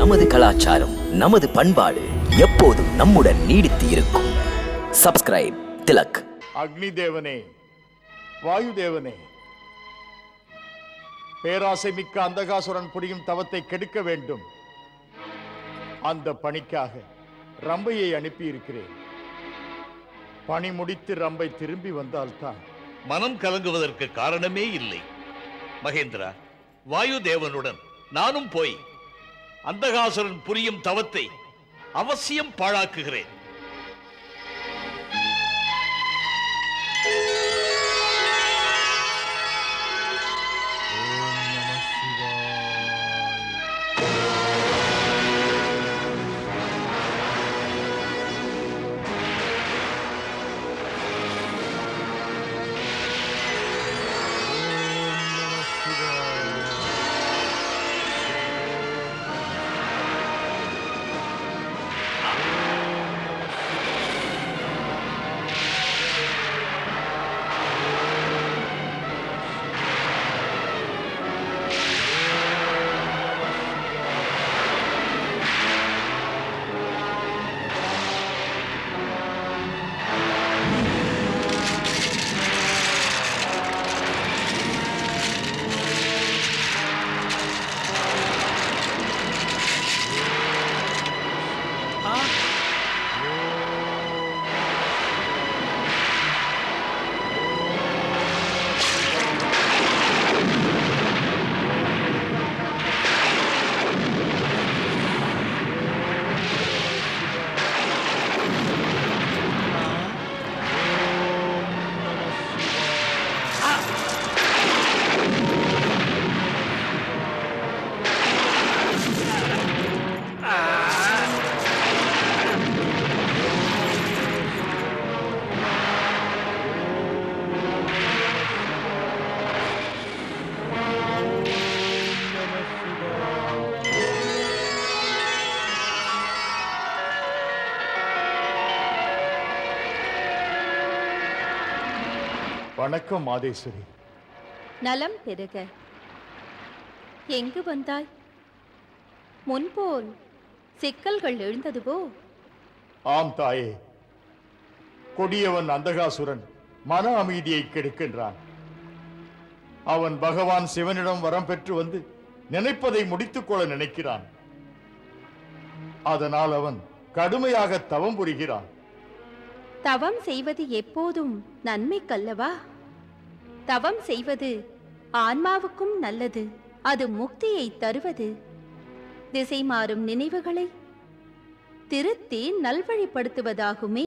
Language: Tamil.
நமது கலாச்சாரம் நமது பண்பாடு எப்போதும் நம்முடன் நீடித்து இருக்கும். சப்ஸ்கிரைப் திலக். அக்னி தேவனே வாயு தேவனே பேராசை மிக்க அந்தகாசுரன் புரியும் தவத்தை கெடுக்க வேண்டும். அந்த பணிக்காக ரம்பையை அனுப்பியிருக்கிறேன். பணி முடித்து ரம்பை திரும்பி வந்தால்தான். மனம் கலங்குவதற்கு காரணமே இல்லை. மகேந்திரா வாயு தேவனுடன் நானும் போய் அந்தகாசுரன் புரியும் தவத்தை அவசியம் பாழாக்குகிறேன். வணக்கம் மாதேஸ்வரி. நலம் பெருக எங்கு வந்தாய்? முன்போல் சிக்கல்கள் எழுந்ததுவோ ஆம் தாயே. கொடியவன் அந்தகாசுரன் மன அமைதியை கெடுக்கின்றான். அவன் பகவான் சிவனிடம் வரம் பெற்று வந்து நினைப்பதை முடித்துக் கொள்ள நினைக்கிறான். அதனால் அவன் கடுமையாக தவம் புரிகிறான். தவம் செய்வது எப்போதும் நன்மைக்கல்லவா? தவம் செய்வது ஆன்மாவுக்கும் நல்லது. அது முக்தியை தருவது. திசை மாறும் நினைவுகளை திருத்தி நல்வழிப்படுத்துவதாகுமே.